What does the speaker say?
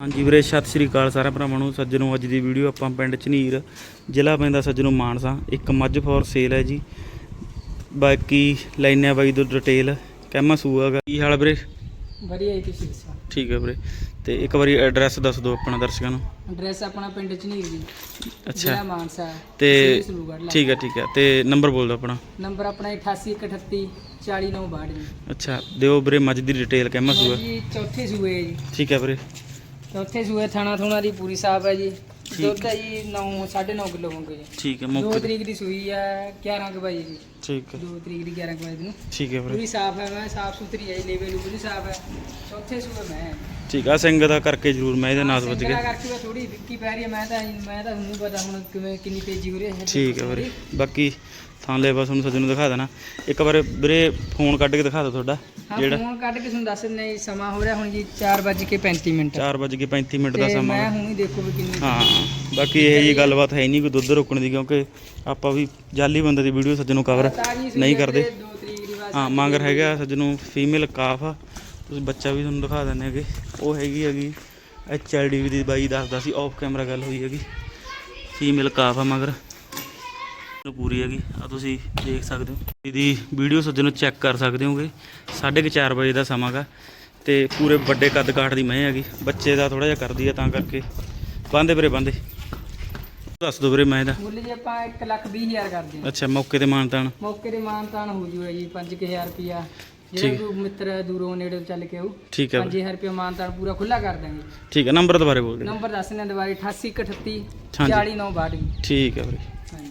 ਹਾਂਜੀ ਵੀਰੇ ਸਤਿ ਸ਼੍ਰੀ ਅਕਾਲ ਸਾਰਿਆਂ ਭਰਾਵਾਂ ਨੂੰ। ਸੱਜਣੋ ਅੱਜ ਦੀ ਵੀਡੀਓ ਆਪਾਂ ਪਿੰਡ ਝਨੀਰ ਜ਼ਿਲ੍ਹਾ ਪੈਂਦਾ ਸੱਜਣੋ ਮਾਨਸਾ। ਇੱਕ ਮੱਝ ਫੋਰ ਸੇਲ ਹੈ ਜੀ। ਬਾਕੀ ਆ ਬਾਈ ਤੋਂ ਡਿਟੇਲ ਕਹਿਮਾ ਸੂਆ ਗਾ ਕੀ ਹਾਲ ਵੀਰੇ? ਵਧੀਆ ਜੀ ਤੁਸੀਂ ਦੱਸੋ? ਠੀਕ ਹੈ ਵੀਰੇ। ਤੇ ਇੱਕ ਵਾਰੀ ਐਡਰੈਸ ਦੱਸ ਦਿਓ ਆਪਣਾ ਦਰਸ਼ਕਾਂ ਨੂੰ। ਐਡਰੈਸ ਆਪਣਾ ਪਿੰਡ ਝਨੀਰ ਜੀ। ਜ਼ਿਲ੍ਹਾ ਅੱਛਾ ਮਾਨਸਾ। ਤੇ। ਠੀਕ ਹੈ ਠੀਕ ਹੈ। ਤੇ ਨੰਬਰ ਬੋਲ ਦਿਓ ਆਪਣਾ। ਨੰਬਰ ਆਪਣਾ 8838 40962 ਜੀ। ਅੱਛਾ ਦਿਓ ਵੀਰੇ ਮੱਝ ਦੀ ਡਿਟੇਲ ਕਹਿਮਾ ਸੂਆ ਜੀ ਚੌਥੇ ਸੂਏ ਹੈ ਜੀ। ਠੀਕ ਹੈ ਵੀਰੇ। ਚੌਥੇ ਸੂਏ ਥਾਣਾ ਥੋਣਾ ਦੀ ਪੂਰੀ ਸਾਫ਼ ਹੈ ਜੀ। ਦੁੱਧ ਹੈ। ਜੀ 9 9.5 ਕਿਲੋ ਹੋਊਗਾ ਜੀ। ਠੀਕ ਹੈ 2 ਮੌਕੇ ਤੇ- ਤਰੀਕ ਦੀ ਸੂਈ ਹੈ 11 ਕੁ ਵਜੇ ਜੀ। ਠੀਕ ਹੈ। 2 ਤਰੀਕ ਦੀ 11 ਕੁ ਵਜੇ ਨੂੰ। ਠੀਕ ਹੈ ਵੀਰੇ। ਪੂਰੀ ਸਾਫ਼ ਹੈ ਮੈਂ ਸਾਫ਼ ਸੁਥਰੀ ਹੈ ਜੀ ਲੇਵੇ ਲੂਵੇ ਵੀ ਸਾਫ਼ ਹੈ। ਚੌਥੇ ਸੂਏ ਮੈਂ। ਠੀਕ ਆ ਸਿੰਘ ਦਾ ਕਰਕੇ ਜ਼ਰੂਰ ਮੈਂ ਇਹਦੇ ਨਾਲ ਵੱਜ ਸਿੰਗਲਾ ਗਿਆ। ਕਰਕੇ ਮੈਂ ਥੋੜੀ ਵਿੱਕੀ ਪੈ ਰਹੀ ਹੈ ਮੈਂ ਤਾਂ ਮੈਂ ਤਾਂ ਤੁਹਾਨੂੰ ਪਤਾ ਹੁਣ ਕਿਵੇਂ ਕਿੰਨੀ ਤੇਜ਼ੀ ਹੋ ਰਹੀ ਹੈ ਠੀਕ ਹੈ ਵੀਰੇ। ਬਾਕੀ ਥਾਂ ਲੈ ਬਸ ਤੁਹਾਨੂੰ ਸੱਜਣ ਨੂੰ ਦਿਖਾ ਦੇਣਾ। ਇੱਕ ਵਾਰ ਵੀਰੇ ਫੋਨ ਕੱਢ ਕੇ ਦਿਖਾ ਦਿਓ ਤੁਹਾਡਾ ਹਾਂ ਜਿਹੜਾ ਫੋਨ ਕੱਢ ਕੇ ਤੁਹਾਨੂੰ ਦੱਸ ਦਿੰਦੇ ਜੀ ਸਮਾਂ ਹੋ ਰਿਹਾ ਹੁਣ ਜੀ 4:35 ਮਿੰਟ। 4:35 ਮਿੰਟ ਦਾ ਤੇ ਸਮਾਂ। ਮੈਂ। ਹੁਣ ਹੀ ਦੇਖੋ ਵੀ ਕਿੰਨੀ ਹਾਂ। ਬਾਕੀ ਇਹ ਜੀ ਗੱਲਬਾਤ ਹੈ ਨਹੀਂ ਕੋਈ ਦੁੱਧ ਰੋਕਣ ਦੀ ਕਿਉਂਕਿ ਆਪਾਂ ਵੀ ਜਾਲੀ ਬੰਦੇ ਦੀ ਵੀਡੀਓ ਸੱਜਣ ਨੂੰ ਕਵਰ ਨਹੀਂ ਕਰਦੇ। ਹਾਂ ਮੰਗਰ ਹੈਗਾ ਸੱਜਣ ਨੂੰ ਫੀਮੇਲ ਕਾਫ ਆ। ਤੁਸੀਂ ਬੱਚਾ ਵੀ ਤੁਹਾਨੂੰ ਦਿਖਾ ਦਿੰਦੇ ਹੈਗੇ। ਉਹ ਹੈਗੀ ਹੈਗੀ ਐਚਐਲਡੀ ਦੀ ਬਾਈ ਦੱਸਦਾ ਸੀ ਆਫ ਕੈਮਰਾ ਗੱਲ ਹੋਈ ਹੈਗੀ। ਫੀਮੇਲ ਕਾਫ ਆ ਮਗਰ। ਪੂਰੀ ਹੈਗੀ। ਆ ਤੁਸੀਂ ਦੇਖ ਸਕਦੇ ਹੋ। ਇਹਦੀ ਵੀਡੀਓ ਸੱਜਣ ਨੂੰ ਚੈੱਕ ਕਰ ਸਕਦੇ ਹੋਗੇ। 4:30 ਵਜੇ ਦਾ ਸਮਾਂ ਗਾ ਤੇ ਪੂਰੇ ਵੱਡੇ ਕੱਦ ਕਾਠ ਦੀ ਮੈਂ ਹੈਗੀ। ਬੱਚੇ ਦਾ ਥੋੜਾ ਜਿਹਾ ਕਰਦੀ ਆ ਤਾਂ ਕਰਕੇ। ਬੰਦੇ ਵੀਰੇ ਬੰਦੇ। ਦੱਸ ਦੋ ਵੀਰੇ ਮੈਂ ਦਾ ਮੁੱਲ ਜੀ ਆਪਾਂ 1 ਲੱਖ 20 ਹਜ਼ਾਰ ਕਰਦੇ ਹਾਂ। ਅੱਛਾ ਮੌਕੇ ਤੇ ਮਾਨਤਾਨ ਮੌਕੇ ਤੇ ਮਾਨਤਾਨ ਹੋ ਜੂਗਾ ਜੀ 5000 ਰੁਪਿਆ। ਜਿਹੜਾ ਕੋਈ ਮਿੱਤਰ ਦੂਰੋਂ ਨੇੜੇ ਚੱਲ ਕੇ ਆਊ ਠੀਕ ਹੈ ਵੀਰੇ। 5000 ਰੁਪਿਆ ਮਾਨਤਾਨ ਪੂਰਾ ਖੁੱਲਾ ਕਰ ਦਾਂਗੇ ਠੀਕ ਹੈ ਨੰਬਰ ਦੁਬਾਰੇ ਬੋਲ ਦੇ ਨੰਬਰ ਦੱਸ ਦਿੰਦੇ ਦੁਬਾਰੇ 8838 ਹਾਂਜੀ। 40962 ਠੀਕ ਹੈ ਵੀਰੇ। ਹਾਂਜੀ।